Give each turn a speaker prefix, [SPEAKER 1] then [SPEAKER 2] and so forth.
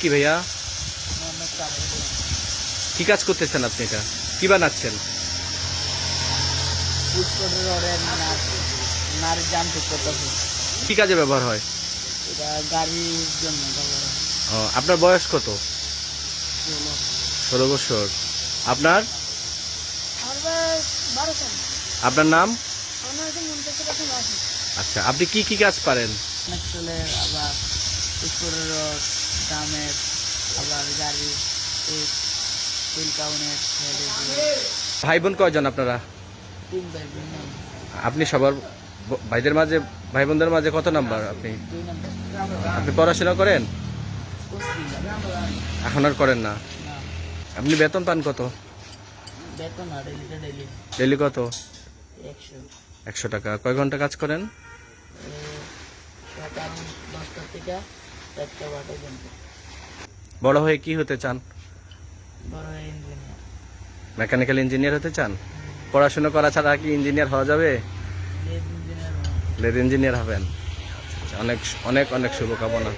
[SPEAKER 1] কি ভাইয়া? কি কাজ করতেছেন আপনি এটা? কি বানাচ্ছেন? কি কাজে ব্যবহার হয়? আপনার বয়স কত? ষোলো বছর। আপনার? আপনার নাম? আচ্ছা আপনি কি কি কাজ পারেন?
[SPEAKER 2] আবার পুষ্করের রড আবার গাড়ি
[SPEAKER 1] ভাই বোন কয়জন আপনারা? আপনি সবার ভাইদের মাঝে ভাই বোনদের মাঝে কত নাম্বার আপনি? আপনি পড়াশোনা করেন? এখন আর করেন না। আপনি বেতন পান কত?
[SPEAKER 2] না ডেলিটা ডেলি
[SPEAKER 1] ডেলি কত?
[SPEAKER 2] একশো।
[SPEAKER 1] একশো টাকা। কয় ঘণ্টা কাজ করেন?
[SPEAKER 2] সকাল দশটা থেকে চারটা বারোটা পর্যন্ত
[SPEAKER 1] বড় হয়ে কি হতে চান?
[SPEAKER 2] বড় ইঞ্জিনিয়ার
[SPEAKER 1] মেকানিক্যাল ইঞ্জিনিয়ার হতে চান? পড়াশোনা করা ছাড়া কি ইঞ্জিনিয়ার হওয়া যাবে? লেদ ইঞ্জিনিয়ার হবেন। আচ্ছা, অনেক অনেক অনেক শুভকামনা।